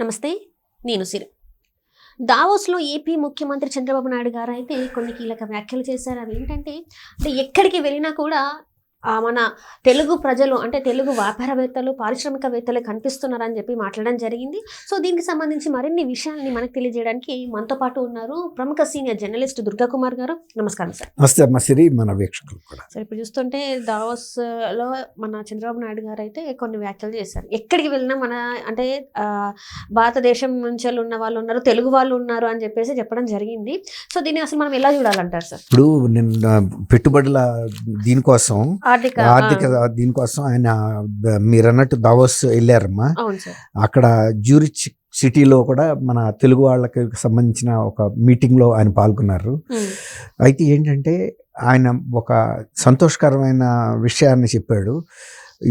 నమస్తే నేను సిరి. దావోస్లో ఏపీ ముఖ్యమంత్రి చంద్రబాబు నాయుడు గారు అయితే కొన్ని కీలక వ్యాఖ్యలు చేశారు. అవి ఏంటంటే అంటే ఎక్కడికి వెళ్ళినా కూడా మన తెలుగు ప్రజలు అంటే తెలుగు వ్యాపారవేత్తలు పారిశ్రామికవేత్తలు కనిపిస్తున్నారని చెప్పి మాట్లాడడం జరిగింది. సో దీనికి సంబంధించి మరిన్ని విషయాల్ని మనకు తెలియజేయడానికి మనతో పాటు ఉన్నారు ప్రముఖ సీనియర్ జర్నలిస్ట్ దుర్గా కుమార్ గారు. నమస్కారం సార్. నమస్తే అమ్మ సిరి మన వీక్షకులు కూడా. సార్ ఇప్పుడు చూస్తుంటే దావోస్లో మన చంద్రబాబు నాయుడు గారు అయితే కొన్ని వ్యాఖ్యలు చేశారు. ఎక్కడికి వెళ్ళినా మన అంటే భారతదేశం నుంచి ఉన్న వాళ్ళు ఉన్నారు తెలుగు వాళ్ళు ఉన్నారు అని చెప్పేసి చెప్పడం జరిగింది. సో దీన్ని అసలు మనం ఎలా చూడాలంటారు సార్? ఇప్పుడు నిన్న పెట్టుబడుల దీనికోసం ఆర్థిక దీనికోసం ఆయన మీరు అన్నట్టు దావోస్ వెళ్ళారమ్మా అక్కడ జ్యూరిచ్ సిటీలో కూడా మన తెలుగు వాళ్ళకి సంబంధించిన ఒక మీటింగ్లో ఆయన పాల్గొన్నారు. అయితే ఏంటంటే ఆయన ఒక సంతోషకరమైన విషయాన్ని చెప్పాడు.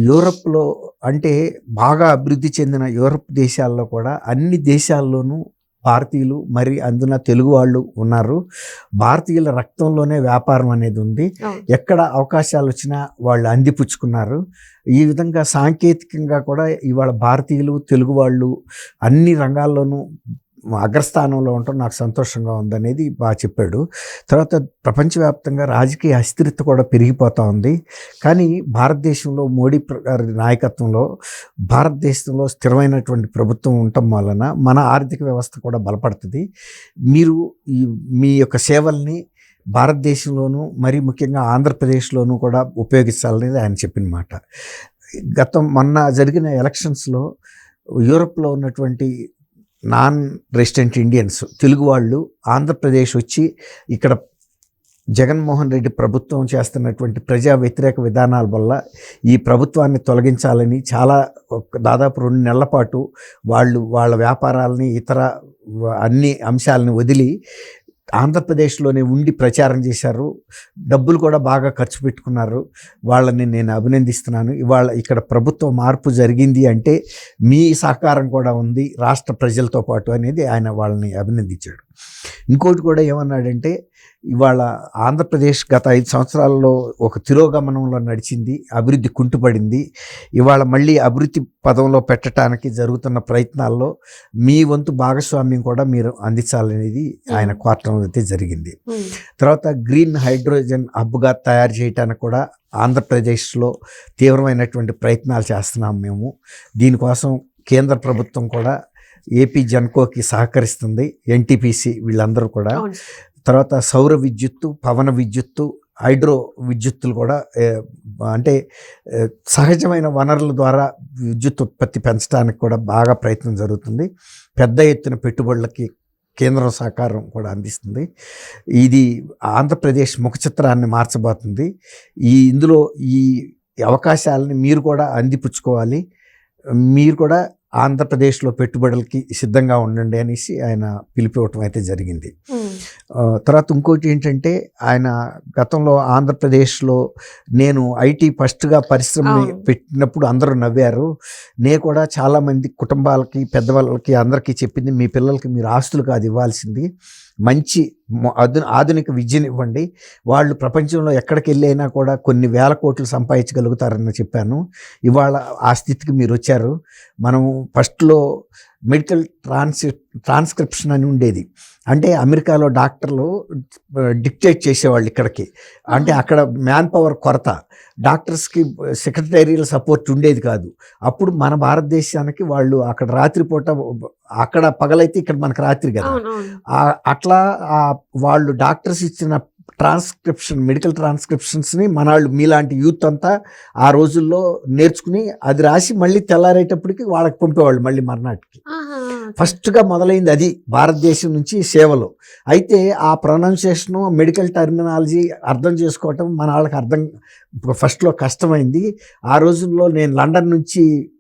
యూరప్లో అంటే బాగా అభివృద్ధి చెందిన యూరప్ దేశాల్లో కూడా అన్ని దేశాల్లోనూ భారతీయులు మరి అందున తెలుగు వాళ్ళు ఉన్నారు. భారతీయుల రక్తంలోనే వ్యాపారం అనేది ఉంది. ఎక్కడ అవకాశాలు వచ్చినా వాళ్ళు అందిపుచ్చుకున్నారు. ఈ విధంగా సాంకేతికంగా కూడా ఇవాళ భారతీయులు తెలుగు వాళ్ళు అన్ని రంగాల్లోనూ అగ్రస్థానంలో ఉండటం నాకు సంతోషంగా ఉందనేది బాగా చెప్పాడు. తర్వాత ప్రపంచవ్యాప్తంగా రాజకీయ అస్థిరత కూడా పెరిగిపోతూ ఉంది. కానీ భారతదేశంలో మోడీ గారి నాయకత్వంలో భారతదేశంలో స్థిరమైనటువంటి ప్రభుత్వం ఉండటం వలన మన ఆర్థిక వ్యవస్థ కూడా బలపడుతుంది. మీరు ఈ మీ యొక్క సేవల్ని భారతదేశంలోనూ మరి ముఖ్యంగా ఆంధ్రప్రదేశ్లోనూ కూడా ఉపయోగించాలనేది ఆయన చెప్పిన మాట. గతం మొన్న జరిగిన ఎలక్షన్స్లో యూరప్లో ఉన్నటువంటి నాన్ రెసిడెంట్ ఇండియన్స్. తెలుగు వాళ్ళు ఆంధ్రప్రదేశ్ వచ్చి ఇక్కడ జగన్మోహన్ రెడ్డి ప్రభుత్వం చేస్తున్నటువంటి ప్రజా వ్యతిరేక విధానాల వల్ల ఈ ప్రభుత్వాన్ని తొలగించాలని చాలా దాదాపు రెండు నెలల పాటు వాళ్ళు వాళ్ళ వ్యాపారాలని ఇతర అన్ని అంశాలను వదిలి ఆంధ్రప్రదేశ్లోనే ఉండి ప్రచారం చేశారు. డబ్బులు కూడా బాగా ఖర్చు పెట్టుకున్నారు. వాళ్ళని నేను అభినందిస్తున్నాను. ఇవాళ ఇక్కడ ప్రభుత్వ మార్పు జరిగింది అంటే మీ సహకారం కూడా ఉంది. రాష్ట్ర ప్రజలతో పాటు అనేది ఆయన వాళ్ళని అభినందించాడు. ఇంకోటి కూడా ఏమన్నాడంటే ఇవాళ ఆంధ్రప్రదేశ్ గత ఐదు సంవత్సరాల్లో ఒక తిరోగమనంలో నడిచింది అభివృద్ధి కుంటుపడింది. ఇవాళ మళ్ళీ అభివృద్ధి పదంలో పెట్టడానికి జరుగుతున్న ప్రయత్నాల్లో మీ వంతు భాగస్వామ్యం కూడా మీరు అందించాలనేది ఆయన కోరటం అయితే జరిగింది. తర్వాత గ్రీన్ హైడ్రోజన్ హబ్గా తయారు చేయడానికి కూడా ఆంధ్రప్రదేశ్లో తీవ్రమైనటువంటి ప్రయత్నాలు చేస్తున్నాం మేము. దీనికోసం కేంద్ర ప్రభుత్వం కూడా ఏపీ జన్కోకి సహకరిస్తుంది ఎన్టీపీసీ వీళ్ళందరూ కూడా. తర్వాత సౌర విద్యుత్తు పవన విద్యుత్తు హైడ్రో విద్యుత్తులు కూడా అంటే సహజమైన వనరుల ద్వారా విద్యుత్ ఉత్పత్తి పెంచడానికి కూడా బాగా ప్రయత్నం జరుగుతుంది. పెద్ద ఎత్తున పెట్టుబడులకి కేంద్రం సహకారం కూడా అందిస్తుంది. ఇది ఆంధ్రప్రదేశ్ ముఖ చిత్రాన్ని మార్చబోతుంది. ఈ ఇందులో ఈ అవకాశాలని మీరు కూడా అందిపుచ్చుకోవాలి. మీరు కూడా ఆంధ్రప్రదేశ్లో పెట్టుబడులకి సిద్ధంగా ఉండండి అనేసి ఆయన పిలిపివ్వటం అయితే జరిగింది. తర్వాత ఇంకోటి ఏంటంటే ఆయన గతంలో ఆంధ్రప్రదేశ్లో నేను ఐటీ ఫస్ట్గా పరిశ్రమని అవును. పెట్టినప్పుడు అందరూ నవ్వారు. నే కూడా చాలామంది కుటుంబాలకి పెద్దవాళ్ళకి అందరికీ చెప్పింది మీ పిల్లలకి మీరు ఆస్తులు కాదు ఇవ్వాల్సింది. మంచి అధు ఆధునిక విద్యను ఇవ్వండి. వాళ్ళు ప్రపంచంలో ఎక్కడికి వెళ్ళైనా కూడా కొన్ని వేల కోట్లు సంపాదించగలుగుతారని చెప్పాను. ఇవాళ ఆ స్థితికి మీరు వచ్చారు. మనం ఫస్ట్లో మెడికల్ ట్రాన్స్ ట్రాన్స్క్రిప్షన్ అని ఉండేది. అంటే అమెరికాలో డాక్టర్లు డిక్టేట్ చేసేవాళ్ళు ఇక్కడికి. అంటే అక్కడ మ్యాన్ పవర్ కొరత. డాక్టర్స్కి సెక్రటరీల సపోర్ట్ ఉండేది కాదు. అప్పుడు మన భారతదేశానికి వాళ్ళు అక్కడ రాత్రిపూట అక్కడ పగలైతే ఇక్కడ మనకు రాత్రి కదా. అట్లా వాళ్ళు డాక్టర్స్ ఇచ్చిన ట్రాన్స్క్రిప్షన్ మెడికల్ ట్రాన్స్క్రిప్షన్స్ని మన వాళ్ళు మీలాంటి యూత్ అంతా ఆ రోజుల్లో నేర్చుకుని అది రాసి మళ్ళీ తెల్లారేటప్పటికి వాళ్ళకి పంపేవాళ్ళు మళ్ళీ మర్నాటికి. ఫస్ట్గా మొదలైంది అది భారతదేశం నుంచి సేవలు. అయితే ఆ ప్రొనౌన్సియేషను మెడికల్ టర్మినాలజీ అర్థం చేసుకోవటం మన వాళ్ళకి అర్థం ఫస్ట్లో కష్టమైంది. ఆ రోజుల్లో నేను లండన్ నుంచి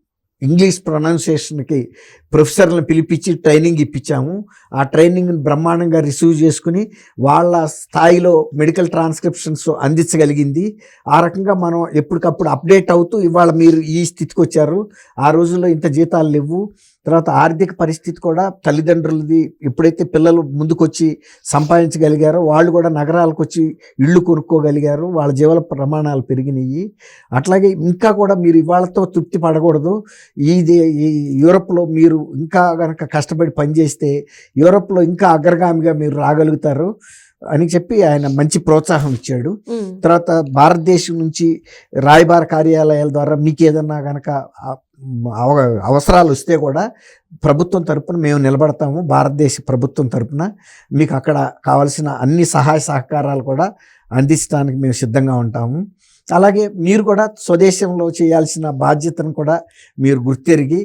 ఇంగ్లీష్ ప్రొనౌన్సియేషన్కి ప్రొఫెసర్లను పిలిపించి ట్రైనింగ్ ఇప్పించాము. ఆ ట్రైనింగ్ని బ్రహ్మాండంగా రిసీవ్ చేసుకుని వాళ్ళ స్థాయిలో మెడికల్ ట్రాన్స్క్రిప్షన్స్ అందించగలిగింది. ఆ రకంగా మనం ఎప్పటికప్పుడు అప్డేట్ అవుతూ ఇవాళ మీరు ఈ స్థితికి వచ్చారు. ఆ రోజుల్లో ఇంత జీతాలు లేవు. తర్వాత ఆర్థిక పరిస్థితి కూడా తల్లిదండ్రులది ఎప్పుడైతే పిల్లలు ముందుకొచ్చి సంపాదించగలిగారో వాళ్ళు కూడా నగరాలకు వచ్చి ఇళ్ళు కొనుక్కోగలిగారు. వాళ్ళ జీవన ప్రమాణాలు పెరిగినాయి. అట్లాగే ఇంకా కూడా మీరు ఇవాళతో తృప్తి పడకూడదు. ఇది ఈ యూరప్లో మీరు ఇంకా కనుక కష్టపడి పనిచేస్తే యూరప్లో ఇంకా అగ్రగామిగా మీరు రాగలుగుతారు అని చెప్పి ఆయన మంచి ప్రోత్సాహం ఇచ్చాడు. తర్వాత భారతదేశం నుంచి రాయబార కార్యాలయాల ద్వారా మీకు ఏదన్నా కనుక అవ- అవసరాలు వస్తే కూడా ప్రభుత్వం తరపున మేము నిలబడతాము. భారతదేశ ప్రభుత్వం తరపున మీకు అక్కడ కావలసిన అన్ని సహాయ సహకారాలు కూడా అందించడానికి మేము సిద్ధంగా ఉంటాము. అలాగే మీరు కూడా స్వదేశంలో చేయాల్సిన బాధ్యతను కూడా మీరు గుర్తెరిగి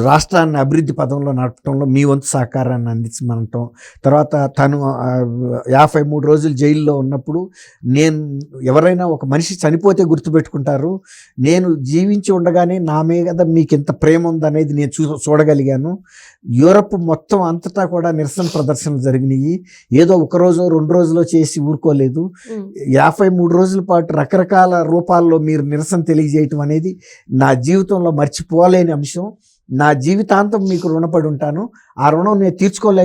రాష్ట్రాన్ని అభివృద్ధి పదంలో నడపడంలో మీ వంతు సహకారాన్ని అందించమనటం తర్వాత తను యాభై మూడు రోజులు జైల్లో ఉన్నప్పుడు నేను ఎవరైనా ఒక మనిషి చనిపోతే గుర్తుపెట్టుకుంటారు నేను జీవించి ఉండగానే నా మీద మీకు ఇంత ప్రేమ ఉందనేది నేను చూ చూడగలిగాను. యూరప్ మొత్తం అంతటా కూడా నిరసన ప్రదర్శనలు జరిగినాయి. ఏదో ఒక రోజు రెండు రోజులో చేసి ఊరుకోలేదు. యాభై మూడు రోజుల పాటు రకరకాల రూపాల్లో మీరు నిరసన తెలియజేయటం అనేది నా జీవితంలో మర్చిపోలేని అంశం. నా జీవితాంతం మీకు రుణపడి ఉంటాను. ఆ రుణం నేను తీర్చుకోలే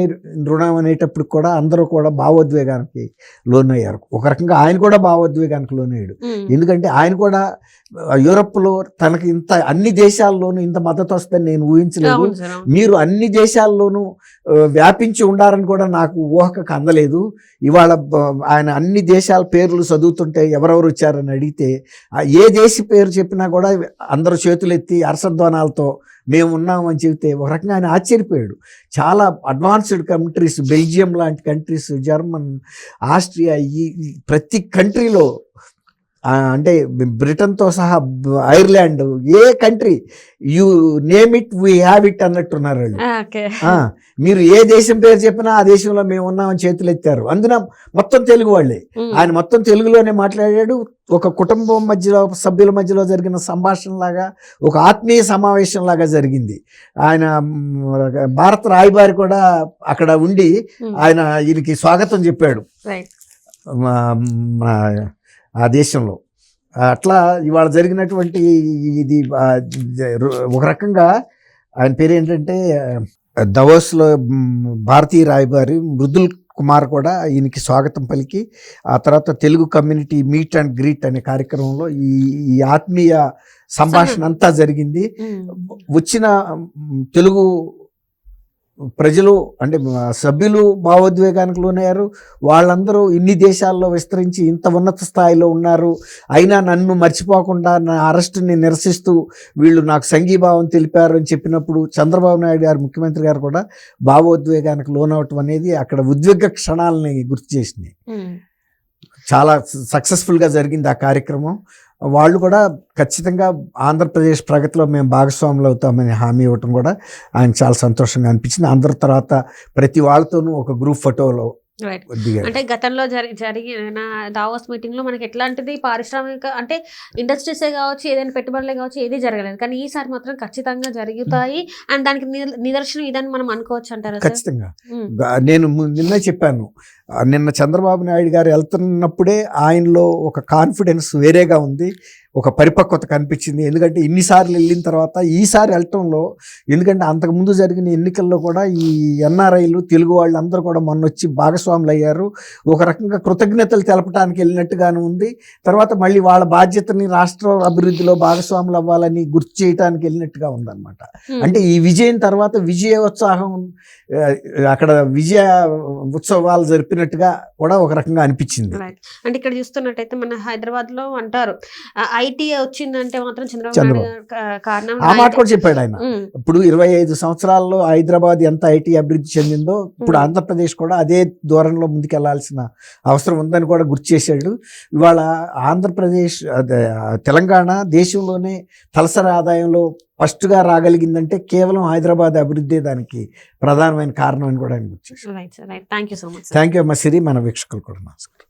రుణం అనేటప్పుడు కూడా అందరూ కూడా భావోద్వేగానికి లోనయ్యారు. ఒక రకంగా ఆయన కూడా భావోద్వేగానికి లోనయ్యాడు. ఎందుకంటే ఆయన కూడా యూరప్లో తనకి ఇంత అన్ని దేశాల్లోనూ ఇంత మద్దతు వస్తుందని నేను ఊహించలేదు. మీరు అన్ని దేశాల్లోనూ వ్యాపించి ఉండారని కూడా నాకు ఊహకు అందలేదు. ఇవాళ ఆయన అన్ని దేశాల పేర్లు చదువుతుంటే ఎవరెవరు వచ్చారని అడిగితే ఏ దేశ పేరు చెప్పినా కూడా అందరూ చేతులు ఎత్తి అరసధ్వానాలతో మేము ఉన్నామని చెబితే ఒక రకంగా ఆయన ఆశ్చర్యపోయాడు. చాలా అడ్వాన్స్డ్ కంట్రీస్ బెల్జియం లాంటి కంట్రీస్ జర్మన్ ఆస్ట్రియా ఈ ప్రతి కంట్రీలో అంటే బ్రిటన్తో సహా Ireland A country? You name it we have it అన్నట్టున్నారు వాళ్ళు. మీరు ఏ దేశం పేరు చెప్పినా ఆ దేశంలో మేము ఉన్నామని చేతులు ఎత్తారు. అందున మొత్తం తెలుగు వాళ్ళే. ఆయన మొత్తం తెలుగులోనే మాట్లాడాడు. ఒక కుటుంబం మధ్యలో సభ్యుల మధ్యలో జరిగిన సంభాషణ లాగా ఒక ఆత్మీయ సమావేశం లాగా జరిగింది. ఆయన భారత రాయబారి కూడా అక్కడ ఉండి ఆయన ఈయనకి స్వాగతం చెప్పాడు. ఆ దేశంలో. అట్లా ఇవాళ జరిగినటువంటి ఇది ఒక రకంగా ఆయన పేరు ఏంటంటే దవోస్లో భారతీయ రాయబారి మృదుల్ కుమార్ కూడా ఈయనకి స్వాగతం పలికి ఆ తర్వాత Telugu community meet and greet అనే కార్యక్రమంలో ఈ ఈ ఆత్మీయ సంభాషణ అంతా జరిగింది. వచ్చిన తెలుగు ప్రజలు అంటే సభ్యులు భావోద్వేగానికి లోనయ్యారు. వాళ్ళందరూ ఇన్ని దేశాల్లో విస్తరించి ఇంత ఉన్నత స్థాయిలో ఉన్నారు. అయినా నన్ను మర్చిపోకుండా నా అరెస్ట్ని నిరసిస్తూ వీళ్ళు నాకు సంఘీభావం తెలిపారు అని చెప్పినప్పుడు చంద్రబాబు నాయుడు గారు ముఖ్యమంత్రి గారు కూడా భావోద్వేగానికి లోనవటం అనేది అక్కడ ఉద్వేగ క్షణాలని గుర్తు చేసినాయి. చాలా సక్సెస్ఫుల్గా జరిగింది ఆ కార్యక్రమం. వాళ్ళు కూడా ఖచ్చితంగా ఆంధ్రప్రదేశ్ ప్రగతిలో మేము భాగస్వాములు అవుతామని హామీ ఇవ్వటం కూడా ఆయన చాలా సంతోషంగా అనిపించింది. అందరి తర్వాత ప్రతి వాళ్ళతోనూ ఒక గ్రూప్ ఫోటోలో అంటే గతంలో జరి జరిగిన దావోస్ మీటింగ్లో మనకి ఎట్లాంటిది పారిశ్రామిక అంటే ఇండస్ట్రీసే కావచ్చు ఏదైనా పెట్టుబడులే కావచ్చు ఏది జరగలేదు. కానీ ఈసారి మాత్రం ఖచ్చితంగా జరుగుతాయి. అండ్ దానికి నిద- నిదర్శనం ఇదని మనం అనుకోవచ్చు అంటారా ఖచ్చితంగా. నేను నిన్న చెప్పాను. నిన్న చంద్రబాబు నాయుడు గారు వెళ్తున్నప్పుడే ఆయనలో ఒక కాన్ఫిడెన్స్ వేరేగా ఉంది. ఒక పరిపక్వత కనిపించింది. ఎందుకంటే ఇన్నిసార్లు వెళ్ళిన తర్వాత ఈసారి వెళ్ళటంలో ఎందుకంటే అంతకుముందు జరిగిన ఎన్నికల్లో కూడా ఈ ఎన్ఆర్ఐలు తెలుగు వాళ్ళు అందరూ కూడా మొన్న వచ్చి భాగస్వాములు అయ్యారు ఒక రకంగా కృతజ్ఞతలు తెలపడానికి వెళ్ళినట్టుగాను ఉంది. తర్వాత మళ్ళీ వాళ్ళ బాధ్యతని రాష్ట్ర అభివృద్ధిలో భాగస్వాములు అవ్వాలని గుర్తు చేయడానికి వెళ్ళినట్టుగా ఉందన్నమాట. అంటే ఈ విజయం తర్వాత విజయోత్సాహం ఆ, అక్కడ విజయ ఉత్సవాలు జరిపినట్టుగా కూడా ఒక రకంగా అనిపించింది. అంటే ఇక్కడ చూస్తున్నట్టయితే మన హైదరాబాద్లో అంటారు ఐటీ వచ్చిందంటే మాత్రం చంద్రబాబు కారణం ఆ మాట కూడా చెప్పాడు ఆయన. ఇప్పుడు ఇరవై ఐదు సంవత్సరాల్లో హైదరాబాద్ ఎంత ఐటీ అభివృద్ధి చెందిందో ఇప్పుడు. ఆంధ్రప్రదేశ్ కూడా అదే ధోరణిలో ముందుకెళ్ళాల్సిన అవసరం ఉందని కూడా గుర్తు చేశాడు. ఇవాళ ఆంధ్రప్రదేశ్ తెలంగాణ దేశంలోనే తలసరి ఆదాయంలో ఫస్ట్గా రాగలిగిందంటే కేవలం హైదరాబాద్ అభివృద్ధి దానికి ప్రధానమైన కారణం అని కూడా ఆయన గుర్తు thank you so much thank you అమ్మ సిరి. మన వీక్షకులు కూడా నమస్కారం.